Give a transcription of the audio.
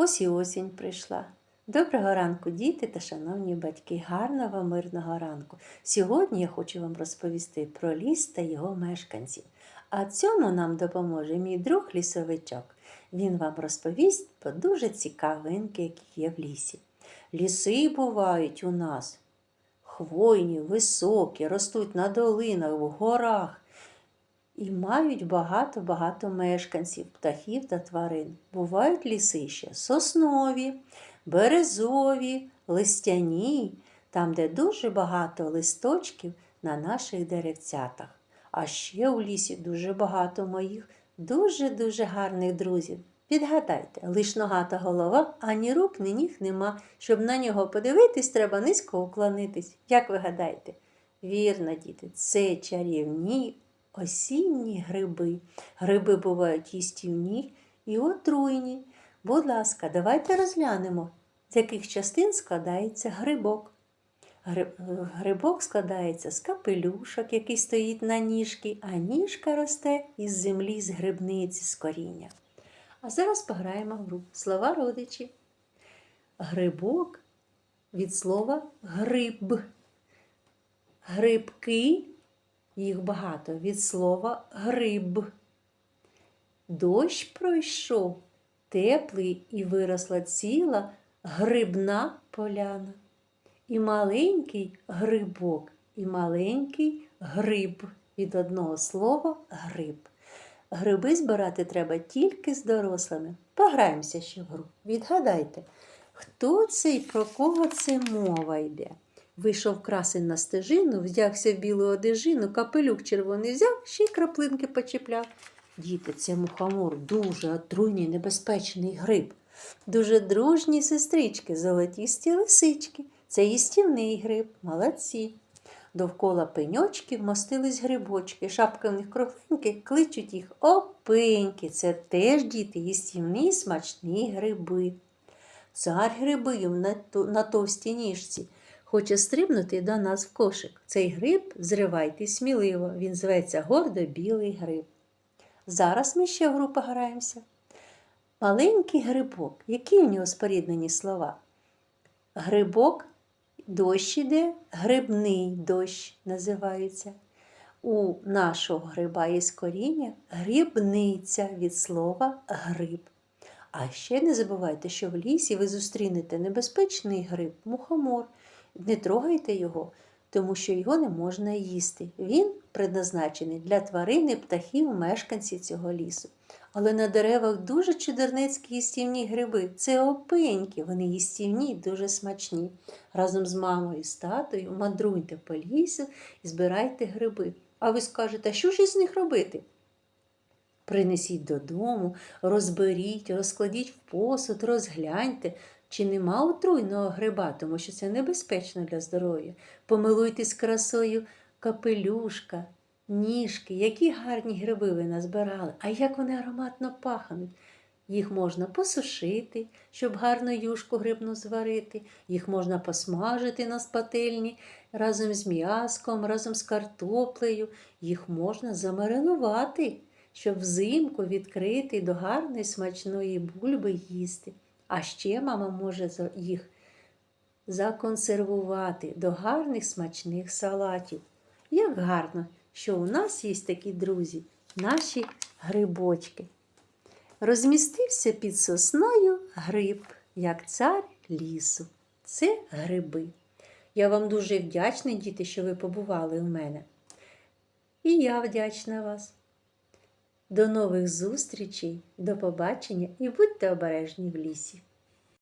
Ось і осінь прийшла. Доброго ранку, діти та шановні батьки, гарного мирного ранку. Сьогодні я хочу вам розповісти про ліс та його мешканців. А цьому нам допоможе мій друг лісовичок. Він вам розповість про дуже цікавинки, які є в лісі. Ліси бувають у нас хвойні, високі, ростуть на долинах, в горах і мають багато-багато мешканців, птахів та тварин. Бувають ліси ще соснові, березові, листяні, там, де дуже багато листочків на наших деревцятах. А ще у лісі дуже багато моїх дуже-дуже гарних друзів. Підгадайте, лиш нога та голова, ані рук, ні ніг нема. Щоб на нього подивитись, треба низько уклонитись. Як ви гадаєте? Вірно, діти, це чарівні осінні гриби. Гриби бувають їстівні і отруйні. Будь ласка, давайте розглянемо, з яких частин складається грибок. Грибок складається з капелюшок, який стоїть на ніжки, а ніжка росте із землі з грибниці з коріння. А зараз пограємо в гру слова родичі. Грибок від слова гриб. Грибки, їх багато від слова гриб. Дощ пройшов, теплий і виросла ціла грибна поляна. І маленький грибок, і маленький гриб від одного слова гриб. Гриби збирати треба тільки з дорослими. Пограємося ще в гру. Відгадайте, хто це і про кого це мова йде. Вийшов красень на стежину, вдягся в білу одежину, капелюк червоний взяв, ще й краплинки почіпляв. Діти, це мухомор дуже отруйний, небезпечний гриб. Дуже дружні сестрички, золотісті лисички. Це їстівний гриб, молодці. Довкола пеньочків мостились грибочки, шапки в них кругленькі, кличуть їх опиньки. Це теж діти, їстівні смачні гриби. Цар ту- на товстій ніжці хоче стрибнути до нас в кошик. Цей гриб зривайте сміливо, він зветься гордо білий гриб. Зараз ми ще в гру пограємося. Маленький грибок. Які в нього споріднені слова? Грибок дощ іде, грибний дощ називається. У нашого гриба є коріння грибниця від слова гриб. А ще не забувайте, що в лісі ви зустрінете небезпечний гриб, мухомор. Не трогайте його, тому що його не можна їсти. Він предназначений для тварин і птахів, мешканців цього лісу. Але на деревах дуже чудерницькі їстівні гриби. Це опеньки, вони їстівні і дуже смачні. Разом з мамою і з татою мандруйте по лісу і збирайте гриби. А ви скажете, що ж із них робити? Принесіть додому, розберіть, розкладіть в посуд, розгляньте, чи нема отруйного гриба, тому що це небезпечно для здоров'я. Помилуйтесь красою капелюшка, ніжки, які гарні гриби ви назбирали, а як вони ароматно пахнуть. Їх можна посушити, щоб гарну юшку грибну зварити, їх можна посмажити на спательні разом з м'яском, разом з картоплею, їх можна замаринувати, щоб взимку відкрити до гарної смачної бульби їсти. А ще мама може їх законсервувати до гарних смачних салатів. Як гарно, що у нас є такі друзі, наші грибочки. Розмістився під сосною гриб, як цар лісу. Це гриби. Я вам дуже вдячна, діти, що ви побували у мене. І я вдячна вас. До нових зустрічей, до побачення і будьте обережні в лісі.